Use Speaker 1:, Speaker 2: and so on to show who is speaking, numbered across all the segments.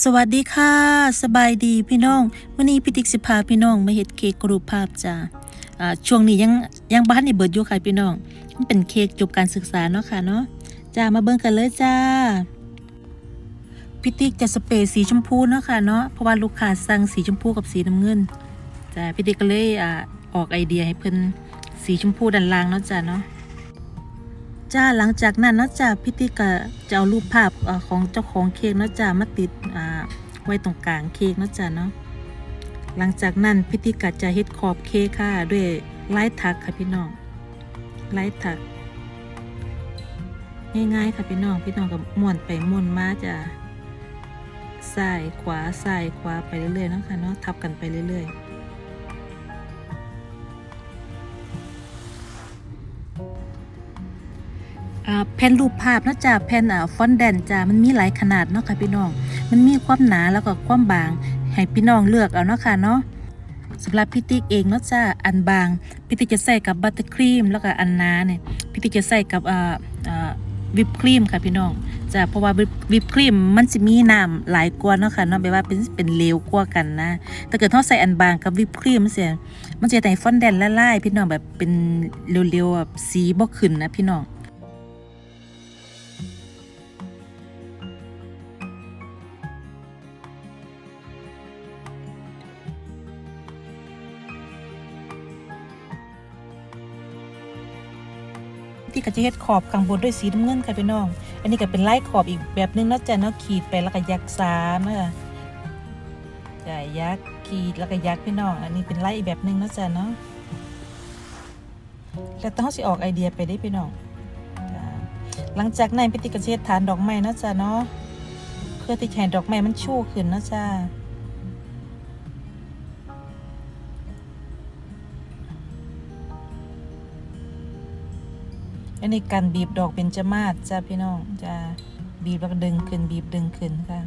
Speaker 1: สวัสดีค่ะ สบายดีพี่น้องวันนี้พี่ติ๊กสิพาพี่น้องมาเฮ็ดเค้กรูปภาพจ้าช่วงนี้ยังยังบ้านในเบิร์ดอยู่ค่ะพี่น้องมันเป็นเค้กจบการศึกษาเนาะค่ะเนาะจ้ามาเบิ่งกันเลยจ้าพี่ติ๊กจะสเปรย์สีชมพูเนาะค่ะเนาะเพราะว่าลูกค้าสั่งสีชมพูกับสีน้ำเงินจ้าพี่ติ๊กก็เลยอออกไอเดียให้เพิ่นสีชมพูด้านล่างเนาะจ้าเนาะ จ้าหลังจากนั้นเนาะจ้าพี่ติ๊กก็จะเอารูปภาพอของเจ้าของเค้กเนาะจ้ามาติดไว้ตรงกลางเค้กเนาะจ้าเนาะหลังจากนั้นพี่ติ๊กก็จะเฮ็ดขอบเค้กค่ะด้วยลายถักค่ะพี่น้องลายถัก ง่ายๆค่ะพี่น้องพี่น้องก็ม้วนไปม้วนมาจ้าซ้ายขวาซ้ายขวาไปเรื่อยๆนะคะเนาะทับกันไปเรื่อยๆ แผ่นรูปภาพนะจ้าแผ่นฟอนแดนจ้ามันมีหลายขนาดเนาะค่ะพี่น้อง มันมีความหนาแล้วก็ความบาง ให้พี่น้องเลือกเอาเนาะค่ะเนาะสำหรับพี่ติ๊กเองเนาะจ้าอันบางพี่ติ๊กจะใส่กับบัตเตอร์ครีมแล้วก็อันหนาเนี่ยพี่ติ๊กจะใส่กับอ่าอ่าวิปครีมค่ะพี่น้องจ้าเพราะว่าวิปครีมมันจะมีน้ำหลายกว่าเนาะค่ะเนาะแบบว่าเป็นเป็นเลวกว่ากันนะถ้าเกิดเราใส่อันบางกับวิปครีมเสียมันจะแต่ฟอนแดนละลายพี่น้องแบบเป็นเร็วๆแบบสีบ่ขึ้นนะพี่น้อง ที่ก็จะเฮ็ดขอบข้างบนด้วยสีน้ำเงินค่ะพี่น้อง อันนี้ก็เป็นไลายขอบอีกแบบหนึงเนาะจ้ะเนาะขีดไปแล้วก็ยักสามเนาะจ้ะยักขีดแล้วก็ยักพี่น้อง อันนี้เป็นไลายอีกแบบหนึงเนาะจ้ะเนาะแล้วต้องสิออกไอเดียไปได้พี่น้องหลังจากนั้นพี่ติ๊กก็จะเฮ็ดฐานดอกไม้นาะจ้ะเนาะเพื่อที่จะให้ดอกไม้มันชูขึ้นนาะจ้ะ อันนี้การบีบดอกเบญจมาศจ้าพี่น้องจะบีบแล้วก็ดึงขึ้นบีบดึงขึ้นค่ะ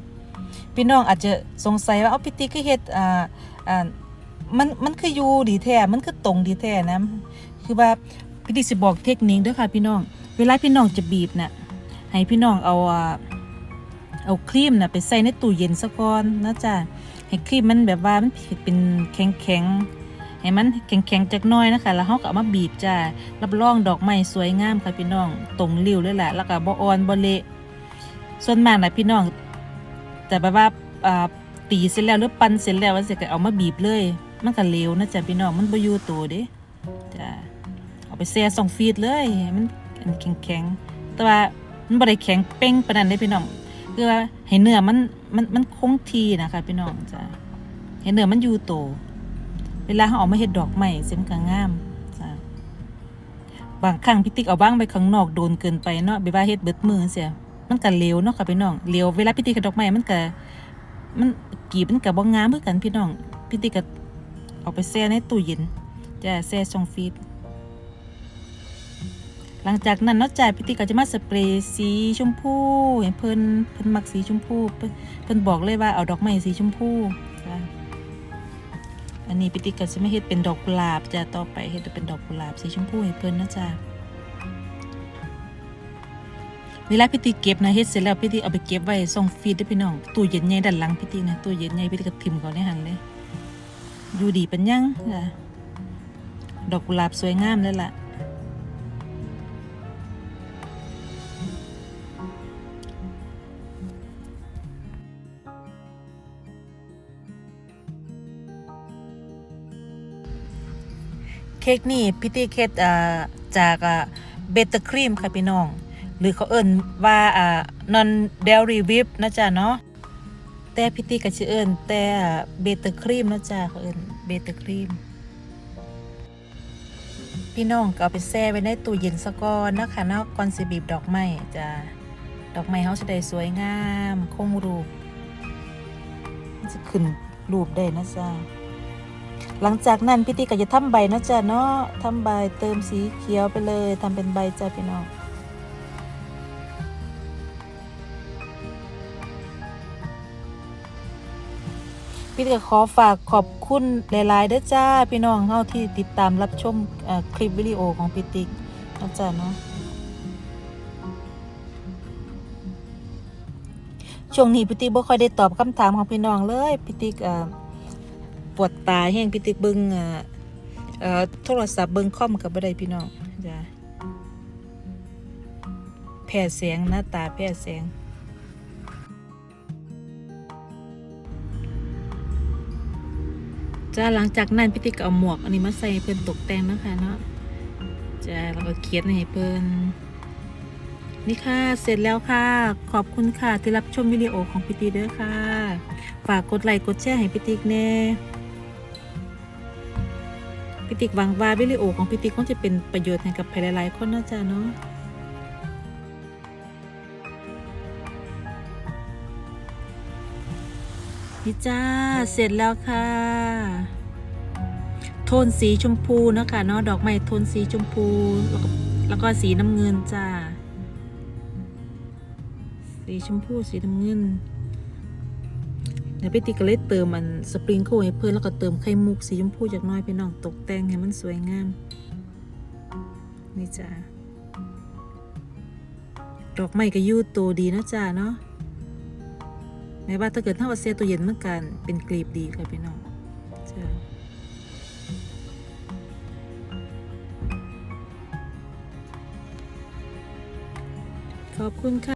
Speaker 1: พี่น้องอาจจะสงสัยว่าเอาพิธีคือเฮ็ดอ่าอ่ามันมันคืออยู่ดีแท้มันคือตรงดีแท้นะคือว่าพิธีสิบอกเทคนิคด้อค่ะพี่น้อง เวลาพี่น้องจะบีบน่ะให้พี่น้องเอาเอาครีมน่ะไปใส่ในตู้เย็นซะก่อนนะจ้ะให้ครีมมันแบบว่ามันเป็นแข็งๆ ให้มันแข็งๆจักน้อยนะคะ แล้วเฮาก็เอามาบีบจ้ารับรองดอกไม้สวยงามค่ะพี่น้องตรงริ้วเลยแหละแล้วก็บ่อ่อนบ่เละส่วนมากนะพี่น้องแต่แบบว่าอ่าตีเสร็จแล้วหรือปั้นเสร็จแล้วว่าสิก็เอามาบีบเลย มันก็เลวนะจ๊ะพี่น้องมันบ่อยู่ตัวเด้จ้ะเอาไปแช่ส่องฟีดเลยให้มันแข็งๆแต่ว่ามันบ่ได้แข็งเป้งปานนั้นเด้พี่น้องคือว่าให้เนื้อมันมันมันคงทีนะคะพี่น้องจ้ะให้เนื้อมันอยู่ตัว เวลาเราเออกมาเฮ็ดดอกไม้เสิมันก็งามจ้ะบางครั้งพี่ติ๊กเอาบ้างไปข้างนอกโดนเกินไปเนาะไปว่าเฮ็ดเบิดมือเสียมันก็เลวเนาะค่ะพี่น้องเลวเวลาพี่ติ๊กกับดอกไม้มันก็มันกีบมันก็บ่งามเหมือนกันพี่น้องพี่ติ๊กก็เอาไปแช่ในตู้เย็นจะแช่ช่องฟรีซหลังจากนั้นเนาะจ้ะพี่ติ๊กก็จะมาสเปรย์สีชมพูให้เพิ่นเพิ่นมักสีชมพูเพิ่นบอกเลยว่าเอาดอกไม้สีชมพู นนี้พี่ติ๊กก็จะไม่เฮ็ดเป็นดอกกุหลาบจ้ะต่อไปเฮ็ดเป็นดอกกุหลาบสีชมพูให้เพิ่นนะจ้ะเวลาพี่ตีเก็บนะเฮ็ดเสร็จแล้วพี่ตีเอาไปเก็บไว้ส่งฟีดเด้พี่น้องตู้เย็นใหญ่ด้านหลังพี่ตีนะตู้เย็นใหญ่พี่ตีก็ทิ่มเขาในหันเลยอยู่ดีเป็นยังจ้ะดอกกุหลาบสวยงามเลยล่ะ เค้กนี่พี่ตีเค้กจากเบเตอร์ครีมค่ะพี่น้อง หรือเขาเอิ้นว่านอ่า non dairy whip นะจ๊ะเนาะแต่พี่ตีก็ชื่อเอิ้นแต่เบเตอร์ครีมนะจ๊ะเขาเอิ้นเบเตอร์ครีมพี่น้องก็เอาไปแช่ไว้ในตู้เย็นซะก่อนนะคะเนาะก่อนสิบีบดอกไม้จ้ะดอกไม้เฮาจะได้สวยงาม คงรูปจะขึ้นรูปได้นะจ๊ะ หลังจากนั้นพี่ตีก็จะทำใบนะจ๊ะเนาะทำใบเติมสีเขียวไปเลยทำเป็นใบจ้ะพี่น้องพี่ก็ขอฝากขอบคุณหลายๆเด้อจ้าพี่น้องเฮาที่ติดตามรับชมคลิปวิดีโอของพี่ติ๊กนะจ้าเนาะช่วงนี้พี่ติ๊กบ่ค่อยได้ตอบคำถามของพี่น้องเลยพี่ติ๊กอ่ ปวดตาแห้งพี่ติ๊กเบิงเอ่อเอ่อโทรศัพท์เบิ่งคอมกับบ่ได้พี่น้องจ้ะแพ้เสียงหน้าตาแพ้เสียงจ้าหลังจากนั้นพี่ติ๊กก็เอาหมวกอันนี้มาใส่เพิ่นตกแต่งนะคะเนาะจ้าแล้วก็เขียนให้เพิ่นนี่ค่ะ เสร็จแล้วค่ะ ขอบคุณค่ะ ที่รับชมวิดีโอของพี่ติ๊กเด้อค่ะ ฝากกดไลค์กดแชร์ให้พี่ติ๊กแน่ ติ๊กหวังว่าวิดีโอของพี่ติ๊กคงจะเป็นประโยชน์ให้กับใครหลายๆคนนาะจ้าเนาะนี่จ้า เสร็จแล้วค่ะ โทนสีชมพูเนาะคะเนาะดอกไม้โทนสีชมพูแล้วก็แล้วก็สีน้ำเงินจ้า สีชมพูสีน้ำเงิน เดี๋ยวพี่ติ๊กก็เลยเติมมันสปริงเกิลให้เพิ่นแล้วก็เติมไข่มุกสีชมพูจากน้อยพี่น้องตกแต่งให้มันสวยงาม นี่จ้าดอกไม้ก็ยู่ตัวดีนะจ้าเนาะแม้ว่าถ้าเกิดถ้าว่าเสียตัวเย็นเมื่อกันเป็นกลีบดีค่ะพี่น้องจ้าขอบคุณค่ะ